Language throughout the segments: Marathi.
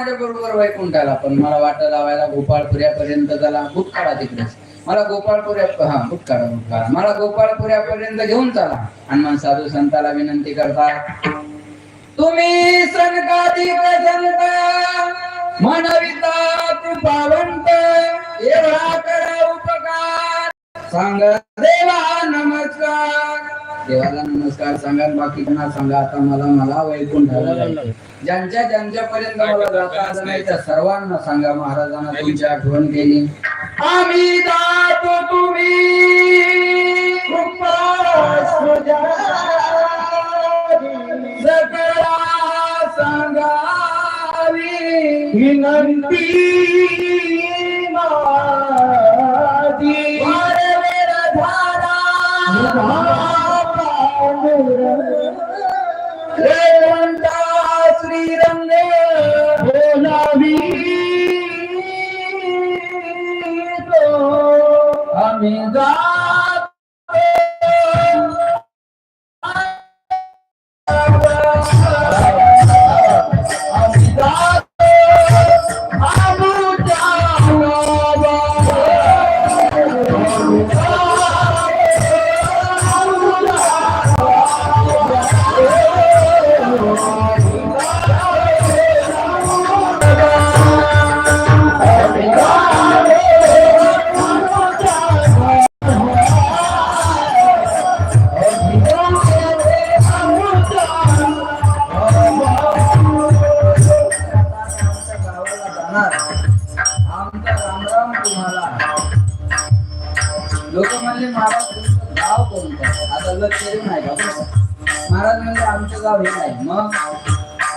माझ्या बरोबर वैकुंठाला पण मला वाटा लावायला गोपाळपुऱ्यापर्यंत झाला भूतकाळा काढा तिकडेच. मला गोपाळपुऱ्या हा भूतकाळा भूतकाळा. मला गोपाळपुऱ्यापर्यंत घेऊन चला. हनुमान साधू संताला विनंती करतात तुम्ही सनकादी प्रसंत म्हणविता कृपावंत एवढा करा उपकार. सांग देवा नमस्कार देवाला नमस्कार सांगा बाकीच्यांना सांगा? आता मला मला वैकुंठाला जायचंय. ज्यांच्या ज्यांच्या पर्यंत मला जाता आलं नाही त्या सर्वांना सांगा महाराजांना तुमची आठवण केली. आम्ही जातो तुम्ही. सकळा सांगावी. विनंती माझी आम्ही जातो तुम्हाला लोक म्हणले महाराज तुमचं गाव कोणतं? आता लक्ष नाही का? महाराज म्हणजे आमचं गाव हे नाही मग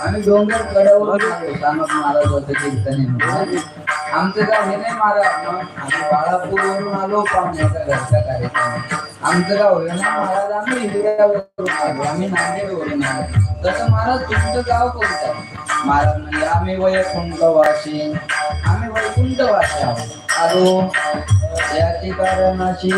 आम्ही डोंगर कड्यावर राहतो महाराज होते कीर्तने आमचं गाव हे नाही महाराज. मग आम्ही बाळापूरवरून आलो पाहुण्याचा घरचा कार्यक्रम आमचं गाव हे ना महाराज. आम्ही हिवऱ्यावरून आलो. आम्ही नांदेडवरून आलो. तसं महाराज तुमचं गाव कोणतं? महाराज म्हणजे आम्ही वैकुंठ वासी শুনতে পারতাম আরও জাতি কারণ আছে।